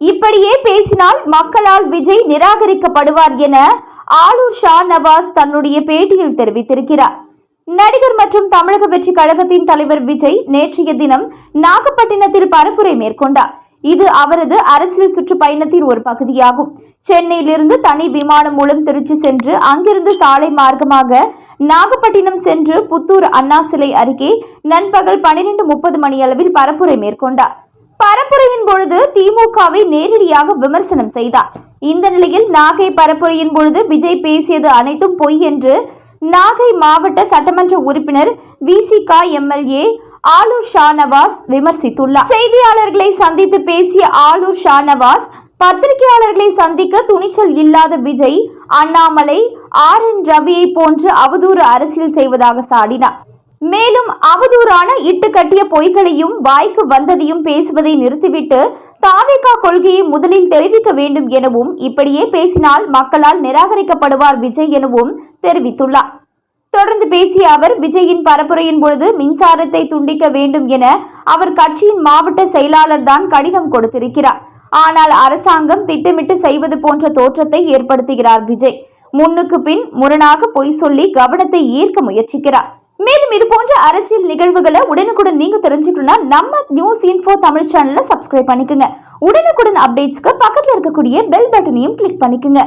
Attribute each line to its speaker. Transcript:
Speaker 1: இப்படியே பேசினால் மக்களால் விஜய் நிராகரிக்கப்படுவார் என ஆலூர் ஷா நவாஸ் தன்னுடைய பேட்டியில் தெரிவித்திருக்கிறார். நடிகர் மற்றும் தமிழக வெற்றி கழகத்தின் தலைவர் விஜய் நேற்றைய தினம் நாகப்பட்டினத்தில் பரப்புரை மேற்கொண்டார். இது அவரது அரசியல் சுற்றுப்பயணத்தின் ஒரு பகுதியாகும். சென்னையிலிருந்து தனி விமானம் மூலம் திருச்சி சென்று அங்கிருந்து சாலை மார்க்கமாக நாகப்பட்டினம் சென்று புத்தூர் அண்ணா சிலை அருகே நண்பகல் பன்னிரண்டு முப்பது மணியளவில் பரப்புரை மேற்கொண்டார். பரப்புரையின் பொழுது திமுகவை நேரடியாக விமர்சனம் செய்தார். இந்த நிலையில் நாகை பரப்புரையின் பொழுது விஜய் பேசியது அனைத்தும் பொய் என்று நாகை மாவட்ட சட்டமன்ற உறுப்பினர் விசிகா எம்எல்ஏ ஆலூர் ஷானவாஸ் விமர்சித்துள்ளார். செய்தியாளர்களை சந்தித்து பேசிய ஆலூர் ஷானவாஸ் பத்திரிகையாளர்களை சந்திக்க துணிச்சல் இல்லாத விஜய் அண்ணாமலை ஆர் என் ரவியை போன்று அவதூறு அரசியல் செய்வதாக சாடினார். மேலும் அவதூறான இட்டுக்கட்டிய பொய்களையும் வாய்க்கு வந்ததையும் பேசுவதை நிறுத்திவிட்டு தாவிகா கொள்கையை முதலில் தெரிவிக்க வேண்டும் எனவும் இப்படியே பேசினால் மக்களால் நிராகரிக்கப்படுவார் விஜய் எனவும் தெரிவித்துள்ளார். தொடர்ந்து பேசிய அவர் விஜயின் பரப்புரையின் பொழுது மின்சாரத்தை துண்டிக்க வேண்டும் என அவர் கட்சியின் மாவட்ட செயலாளர் தான் கடிதம் கொடுத்திருக்கிறார். ஆனால் அரசாங்கம் திட்டமிட்டு செய்வது போன்ற தோற்றத்தை ஏற்படுத்துகிறார் விஜய். முன்னுக்கு பின் முரணாக பொய் சொல்லி கவனத்தை ஈர்க்க முயற்சிக்கிறார். மேலும் இது போன்ற அரசியல் நிகழ்வுகளை உடனுக்குடன் நீங்க தெரிஞ்சுக்கணும்னா நம்ம நியூஸ் இன்ஃபோ தமிழ் சேனலை சப்ஸ்கிரைப் பண்ணிக்கோங்க. உடனுக்குடன் அப்டேட்ஸ்க்கு பக்கத்துல இருக்கக்கூடிய பெல் பட்டனையும் கிளிக் பண்ணிக்கோங்க.